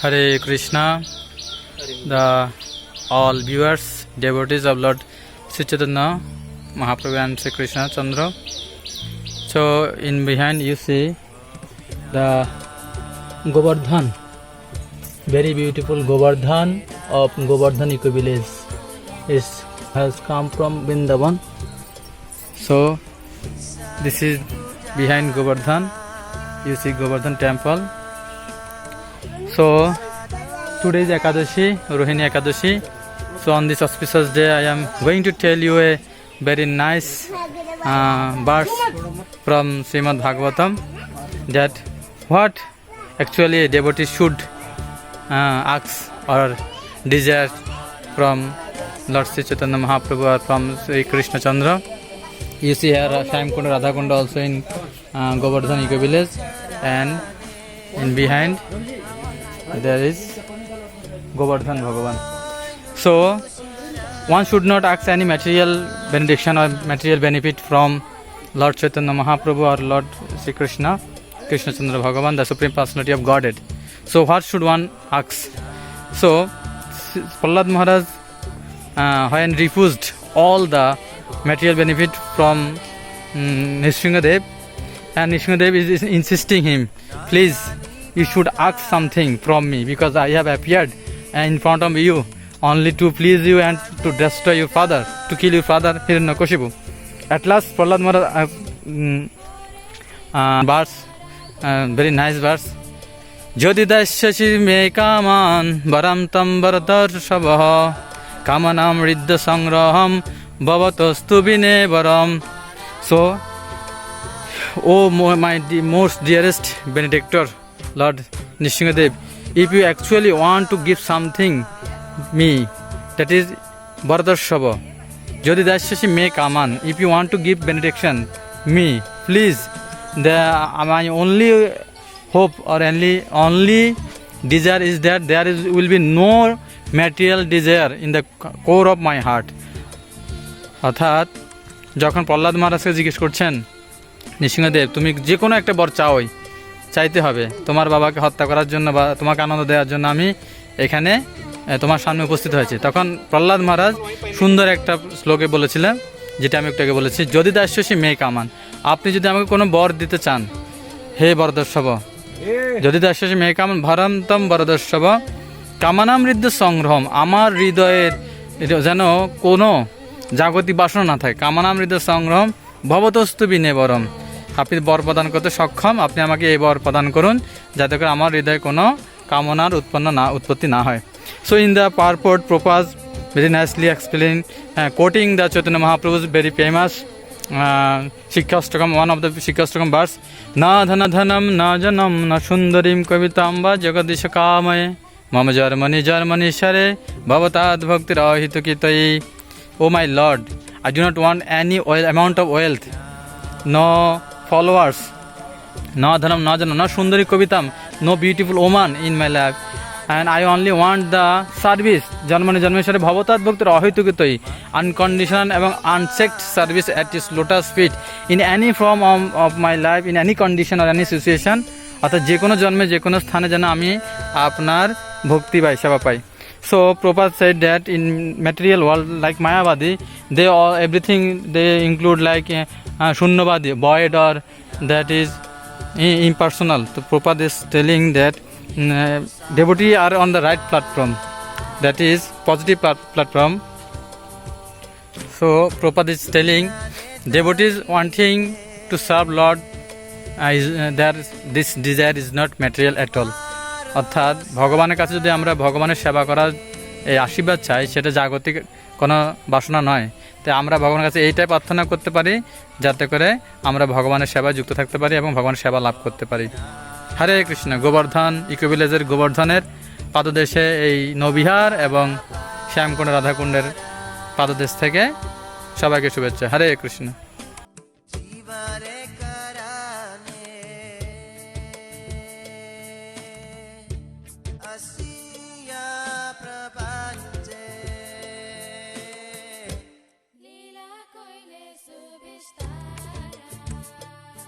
Hare Krishna, the all viewers, devotees of Lord Sri Chaitanya, Mahaprabhu and Sri Krishna Chandra. So in behind you see the Govardhan, very beautiful Govardhan of Govardhan Eco Village. It has come from Vrindavan. So this is behind Govardhan. You see Govardhan temple. So today's Ekadashi Rohini Ekadashi so on this অসপিসাস day I am going to tell U a very nice burst from Shrimad Bhagavatam that what actually ডেবটি should আক্স or desire from Lord Shri Chaitanya Mahaprabhu are from Shri Krishnachandra you C hair Shyamkund Radhakund also in Gobardhan eco village and in behind there is Govardhan Bhagavan so one should not আক্স any material benediction or material benefit from lord Chaitanya Mahaprabhu R lord Shrikrishna Krishnachandra Bhagavan the supreme personality of godhead so what should one আক্স so Prahlad Maharaj হয় and refused all the material benefit from Nrisimhadev and Nrisimhadev is insisting him please you should ask something from me because I have appeared in front of you only to please you and to destroy your father, to kill your father Hiranyakashipu. At last Prahlad Maharaj uh, mm, uh, verse, uh, very nice verse. যদি দাস্যসি মে কামান বরম তম বরদর্শব কামনাম হৃদ্য সংগ্রহম ভবতস্তু বিনে বরম so O my most dearest benedictor lord Nrisimhadev if you actually want to give something me that is বরদর্শব যদি দাসি মে কামান if you want to give benediction me please the my only hope or only only desire is that there is will be no material desire in the core of my heart অর্থাৎ, যখন প্রহ্লাদ মহারাজকে জিজ্ঞেস করছেন নৃসিংহদেব তুমি যে কোনো একটা বর চাওই চাইতে হবে। তোমার বাবাকে হত্যা করার জন্য বা তোমাকে আনন্দ দেওয়ার জন্য আমি এখানে তোমার সামনে উপস্থিত হয়েছি। তখন প্রহ্লাদ মহারাজ সুন্দর একটা শ্লোকে বলেছিলেন, যেটা আমি একটু আগে বলেছি, যদি দাস্যসী মেয়ে কামান, আপনি যদি আমাকে কোনো বর দিতে চান, হে বরদর্শব, যদি দাস্যসী মেয়ে কামান, ভরন্তম বরদর্শব, কামানামৃদ্ধ সংগ্রহম, আমার হৃদয়ের যেন কোনো জাগতিক বাসনা না থাকে। কামনামৃত সংগ্রহম, ভবতস্তু বিনে বরম আপনি বর প্রদান করতে সক্ষম আপনি আমাকে এই বর প্রদান করুন যাতে করে আমার হৃদয়ে কোনো কামনার উৎপন্ন না উৎপত্তি না হয়। So in the purport Prabhupad very nicely explain quoting the Chaitanya Mahaprabhu's very famous Shikshashtakam one of the Shikshashtakam verse না ধন ধনম না জনম না সুন্দরীম কবিতাম বা জগদীশ কাময়ে মম জর্মনি জর্মনীশ্বরে ভবতাৎ ভক্তির অহিত কীতয়ী O my lord I do not want any oil, amount of wealth, no followers, no dhanam, no janam, no sundari kavitam, no beautiful woman in my life. And I only want the service, জন্মনে জন্মেশ্বরে ভবতাৎ ভক্তের অহৈতুকতই unconditional এবং unchecked service at his lotus feet in any form of my life in any condition or any situation অর্থাৎ যে কোনো জন্মে যে কোনো স্থানে যেন আমি আপনার ভক্তি বা সেবা পাই। So Prabhupada said that in material world like Mayavadi, they all everything they include like uh, uh, Shunyavadi, void or that is impersonal. So Prabhupada is telling that mm, uh, devotee are on the right platform, that is positive plat- platform. So Prabhupada is telling devotees wanting to serve Lord, uh, is, uh, their this desire is not material at all. অর্থাৎ ভগবানের কাছে যদি আমরা ভগবানের সেবা করার এই আশীর্বাদ চাই, সেটা জাগতিক কোনো বাসনা নয়। তাই আমরা ভগবানের কাছে এইটাই প্রার্থনা করতে পারি, যাতে করে আমরা ভগবানের সেবায় যুক্ত থাকতে পারি এবং ভগবানের সেবা লাভ করতে পারি। হরে কৃষ্ণ। গোবর্ধন, ইকো ভিলেজের গোবর্ধনের পাদদেশে এই নবিহার এবং শ্যামকুণ্ড, রাধাকুণ্ডের পাদদেশ থেকে সবাইকে শুভেচ্ছা। হরে কৃষ্ণ।